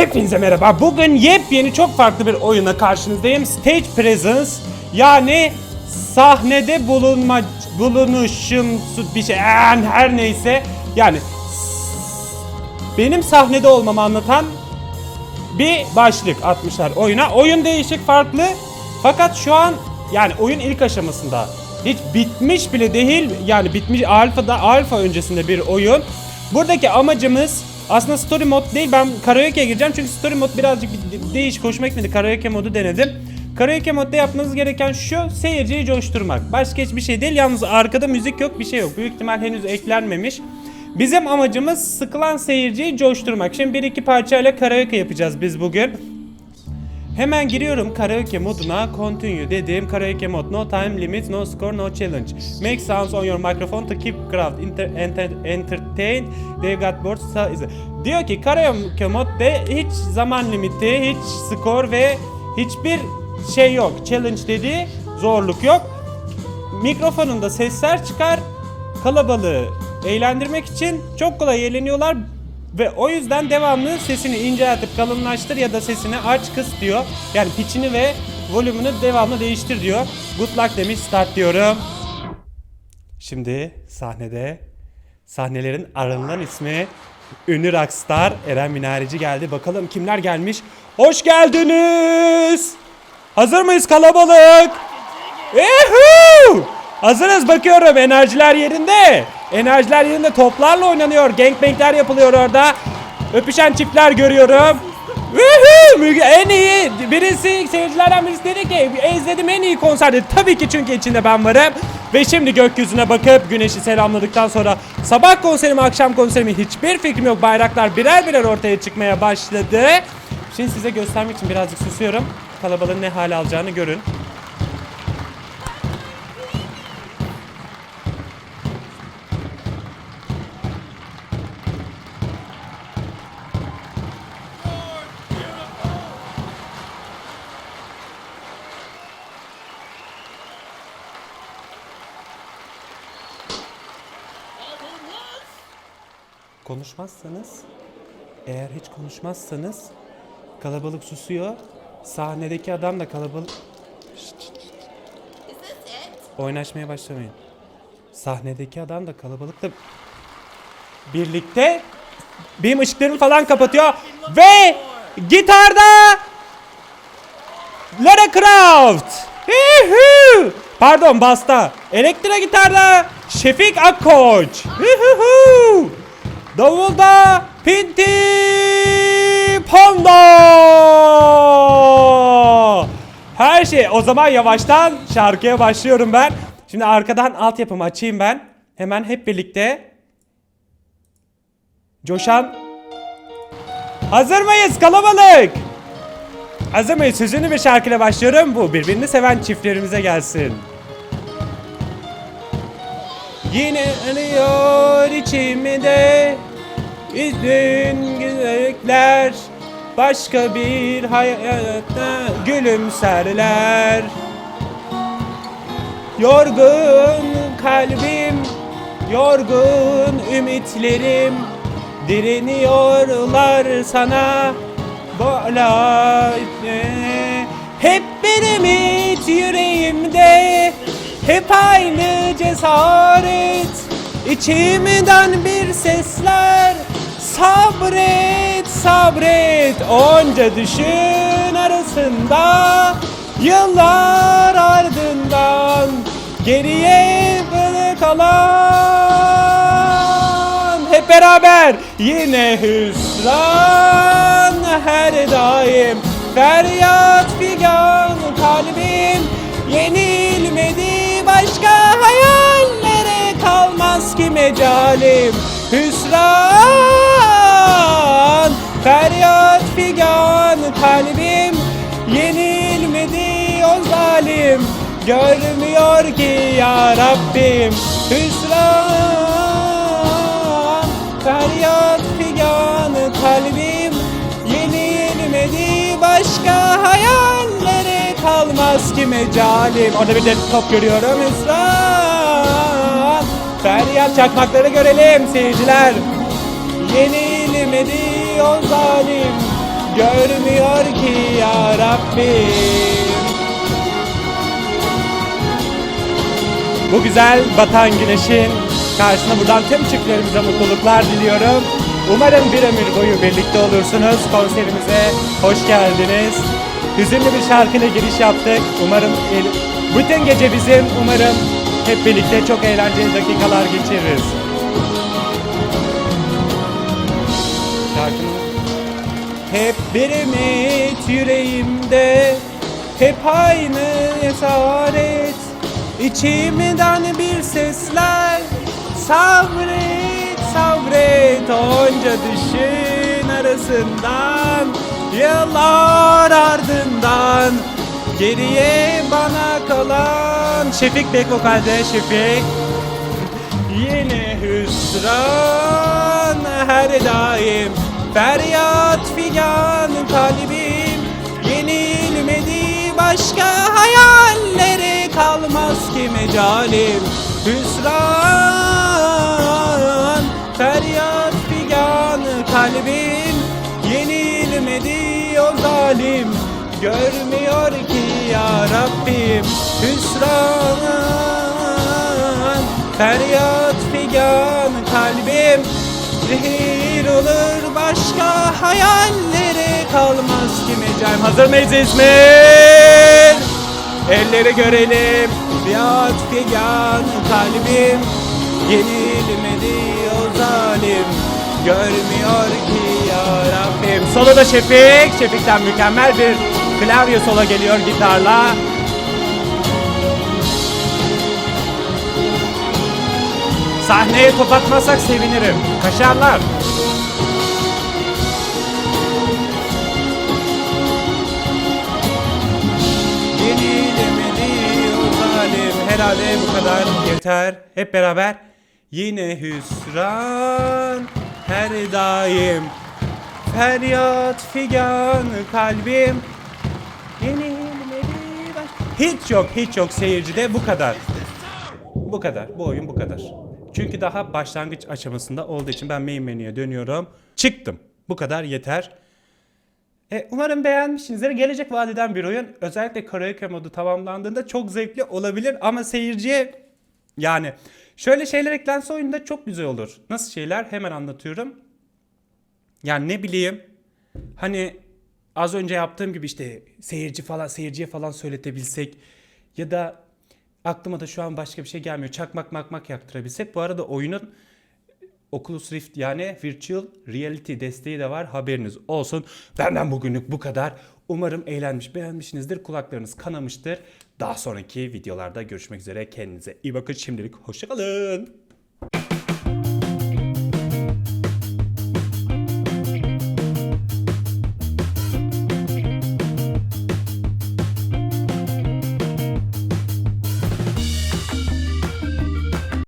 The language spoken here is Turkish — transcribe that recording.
Hepinize merhaba. Bugün yepyeni çok farklı bir oyuna karşınızdayım. Stage Presence yani sahnede bulunma bulunuşum bir şey her neyse yani benim sahnede olmamı anlatan bir başlık atmışlar oyuna. Oyun değişik farklı fakat şu an yani oyun ilk aşamasında hiç bitmiş bile değil yani bitmiş alfada alfa öncesinde bir oyun. Buradaki amacımız aslında story mod değil ben karaoke'ye gireceğim çünkü story mod birazcık bir değişik hoşuma gitmedi karaoke modu denedim. Karaoke modda yapmanız gereken şu seyirciyi coşturmak. Başka hiçbir şey değil yalnız arkada müzik yok bir şey yok. Büyük ihtimal henüz eklenmemiş. Bizim amacımız sıkılan seyirciyi coşturmak. Şimdi bir iki parçayla karaoke yapacağız biz bugün. Hemen giriyorum karaoke moduna. Continue dediğim karaoke mod. No time limit no score no challenge. Make sounds on your microphone to keep crowd inter- enter- entertained. They got bored so is it?" diyor ki karaoke modda hiç zaman limiti hiç skor ve hiçbir şey yok. Challenge dediği zorluk yok. Mikrofonunda sesler çıkar. Kalabalığı eğlendirmek için çok kolay eğleniyorlar ve o yüzden devamlı sesini inceltip kalınlaştır ya da sesini aç kıs diyor. Yani pitchini ve volümünü devamlı değiştir diyor. Good luck demiş start diyorum. Şimdi sahnede sahnelerin aranılan ismi ünlü rockstar Eren Minareci geldi. Bakalım kimler gelmiş? Hoş geldiniz. Hazır mıyız kalabalık? Yuhuu! Hazırız bakıyorum enerjiler yerinde. Enerjiler yerinde toplarla oynanıyor. Gangbangler yapılıyor orada. Öpüşen çiftler görüyorum. En iyi birisi seyircilerden birisi dedi ki izledim en iyi konser dedi. Tabii ki çünkü içinde ben varım. Ve şimdi gökyüzüne bakıp güneşi selamladıktan sonra sabah konserim akşam konserimi hiçbir fikrim yok. Bayraklar birer birer ortaya çıkmaya başladı. Şimdi size göstermek için birazcık susuyorum. Kalabalığın ne hale alacağını görün. Konuşmazsanız eğer hiç konuşmazsanız kalabalık susuyor. Sahnedeki adam da kalabalık Şşt, oynaşmaya başlamayın. Sahnedeki adam da kalabalıkla birlikte benim ışıklarımı falan kapatıyor ve gitarda Lara Croft. Yuhu! Pardon basta. Elektro gitarda Şefik Akkoç. Yuhu! Davulda Pinti Panda. Her şey. O zaman yavaştan şarkıya başlıyorum ben. Şimdi arkadan altyapımı açayım ben. Hemen hep birlikte. Coşan. Hazır mıyız kalabalık? Hazır mıyız? Hüzünlü bir şarkıyla başlıyorum. Bu birbirini seven çiftlerimize gelsin. Yine arıyor içimde Üzgün güzellikler Başka bir hayatta gülümserler. Yorgun kalbim Yorgun ümitlerim Direniyorlar sana. Bola Hep bir ümit yüreğimde Hep aynı cesaret. İçimden bir sesler Sabret sabret. Onca düşün arasında Yıllar ardından Geriye böyle kalan. Hep beraber Yine hüsran her daim. Feryat figan kalbim Yenilmedi başka hayallere kalmaz ki mecalim. Hüsran kalbim Yenilmedi o zalim. Görmüyor ki ya Rabbim. Hüsran Feryat figan kalbim Yenilmedi. Başka hayallere kalmaz ki mecalim. Orada bir de top görüyorum. Hüsran Feryat çakmakları görelim seyirciler. Yenilmedi o zalim görmüyor ki ya Rabbim. Bu güzel batan güneşin karşısına buradan tüm çiftlerimize mutluluklar diliyorum. Umarım bir ömür boyu birlikte olursunuz. Konserimize hoş geldiniz. Hüzünlü bir şarkıyla giriş yaptık. Umarım bütün gece bizim. Umarım hep birlikte çok eğlenceli dakikalar geçiririz. Şarkının hep bir ümit yüreğimde. Hep aynı esaret. İçimden bir sesler. Sabret, sabret. Onca düşün arasından. Yıllar ardından. Geriye bana kalan. Şefik Bek vokalde Şefik. Yine hüsran. Her daim Feryat figan kalbim Yenilmedi başka hayallere kalmaz ki mecalim. Hüsran feryat figan kalbim Yenilmedi o zalim. Görmüyor ki ya Rabbim Hüsran Feryat figan Zehir olur başka hayallere kalmaz ki mecalim. Hazır mıyız İzmir? Elleri görelim. Feryat figan kalbim. Yenilmedi o zalim. Görmüyor ki ya Rabbim. Solo da Şefik. Şefik'ten mükemmel bir klavye solo geliyor gitarla Sahneye top atmazsak sevinirim. Kaşarlar. Yenilemedi o zalim. Herhalde bu kadar yeter. Hep beraber. Yine hüsran her daim. Feryat figan kalbim. Yenilmedi Hiç yok, hiç yok seyircide bu kadar. Bu kadar. Bu oyun bu kadar. Çünkü daha başlangıç aşamasında olduğu için ben main menüye dönüyorum. Çıktım. Bu kadar yeter. E, umarım beğenmişsinizdir. Gelecek vadeden bir oyun. Özellikle karaoke modu tamamlandığında çok zevkli olabilir ama seyirciye yani şöyle şeyler eklense oyunda çok güzel olur. Nasıl şeyler? Hemen anlatıyorum. Yani ne bileyim hani az önce yaptığım gibi işte seyirci falan seyirciye falan söyletebilsek ya da aklıma da şu an başka bir şey gelmiyor. Çakmak makmak yaktırabilsek. Bu arada oyunun Oculus Rift yani Virtual Reality desteği de var. Haberiniz olsun. Benden bugünlük bu kadar. Umarım eğlenmiş, beğenmişsinizdir. Kulaklarınız kanamıştır. Daha sonraki videolarda görüşmek üzere. Kendinize iyi bakın. Şimdilik hoşçakalın.